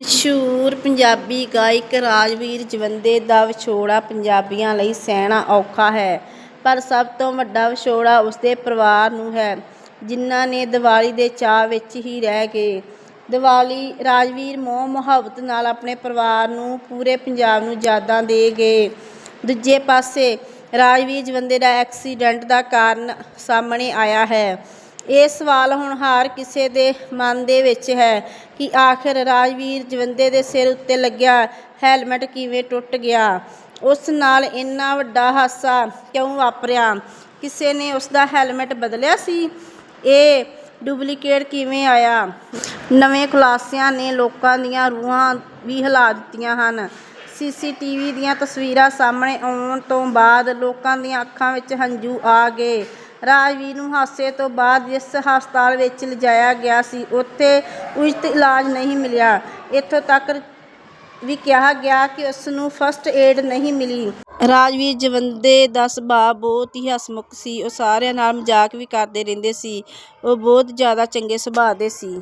ਮਸ਼ਹੂਰ ਪੰਜਾਬੀ ਗਾਇਕ ਰਾਜਵੀਰ ਜਵੰਦੇ ਦਾ ਵਿਛੋੜਾ ਪੰਜਾਬੀਆਂ ਲਈ ਸਹਿਣਾ ਔਖਾ ਹੈ, ਪਰ ਸਭ ਤੋਂ ਵੱਡਾ ਵਿਛੋੜਾ ਉਸਦੇ ਪਰਿਵਾਰ ਨੂੰ ਹੈ, ਜਿਨ੍ਹਾਂ ਨੇ ਦੀਵਾਲੀ ਦੇ ਚਾਅ ਵਿੱਚ ਹੀ ਰਹਿ ਗਏ। ਦੀਵਾਲੀ ਰਾਜਵੀਰ ਮੋਹ ਮੁਹੱਬਤ ਨਾਲ ਆਪਣੇ ਪਰਿਵਾਰ ਨੂੰ ਪੂਰੇ ਪੰਜਾਬ ਨੂੰ ਯਾਦਾਂ ਦੇ ਗਏ। ਦੂਜੇ ਪਾਸੇ ਰਾਜਵੀਰ ਜਵੰਦੇ ਦਾ ਐਕਸੀਡੈਂਟ ਦਾ ਕਾਰਨ ਸਾਹਮਣੇ ਆਇਆ ਹੈ। ਇਹ ਸਵਾਲ ਹੁਣ ਹਰ ਕਿਸੇ ਦੇ ਮਨ ਦੇ ਵਿੱਚ ਹੈ ਕਿ ਆਖਿਰ ਰਾਜਵੀਰ ਜਵੰਦੇ ਦੇ ਸਿਰ ਉੱਤੇ ਲੱਗਿਆ ਹੈਲਮਟ ਕਿਵੇਂ ਟੁੱਟ ਗਿਆ? ਉਸ ਨਾਲ ਇੰਨਾ ਵੱਡਾ ਹਾਦਸਾ ਕਿਉਂ ਵਾਪਰਿਆ? ਕਿਸੇ ਨੇ ਉਸ ਦਾ ਹੈਲਮਟ ਬਦਲਿਆ ਸੀ? ਇਹ ਡੁਪਲੀਕੇਟ ਕਿਵੇਂ ਆਇਆ? ਨਵੇਂ ਖੁਲਾਸਿਆਂ ਨੇ ਲੋਕਾਂ ਦੀਆਂ ਰੂਹਾਂ ਵੀ ਹਿਲਾ ਦਿੱਤੀਆਂ ਹਨ। ਸੀਸੀਟੀਵੀ ਦੀਆਂ ਤਸਵੀਰਾਂ ਸਾਹਮਣੇ ਆਉਣ ਤੋਂ ਬਾਅਦ ਲੋਕਾਂ ਦੀਆਂ ਅੱਖਾਂ ਵਿੱਚ ਹੰਝੂ ਆ ਗਏ। ਰਾਜਵੀਰ ਨੂੰ ਹਾਦਸੇ ਤੋਂ ਬਾਅਦ ਜਿਸ ਹਸਪਤਾਲ ਵਿੱਚ ਲਿਜਾਇਆ ਗਿਆ ਸੀ, ਉੱਥੇ ਉਚਿਤ ਇਲਾਜ ਨਹੀਂ ਮਿਲਿਆ। ਇੱਥੋਂ ਤੱਕ ਵੀ ਕਿਹਾ ਗਿਆ ਕਿ ਉਸ ਨੂੰ ਫਸਟ ਏਡ ਨਹੀਂ ਮਿਲੀ। ਰਾਜਵੀਰ ਜਵੰਦੇ ਦਾ ਸੁਭਾਅ ਬਹੁਤ ਹੀ ਹਸਮੁਖ ਸੀ। ਉਹ ਸਾਰਿਆਂ ਨਾਲ ਮਜ਼ਾਕ ਵੀ ਕਰਦੇ ਰਹਿੰਦੇ ਸੀ। ਉਹ ਬਹੁਤ ਜ਼ਿਆਦਾ ਚੰਗੇ ਸੁਭਾਅ ਦੇ ਸੀ।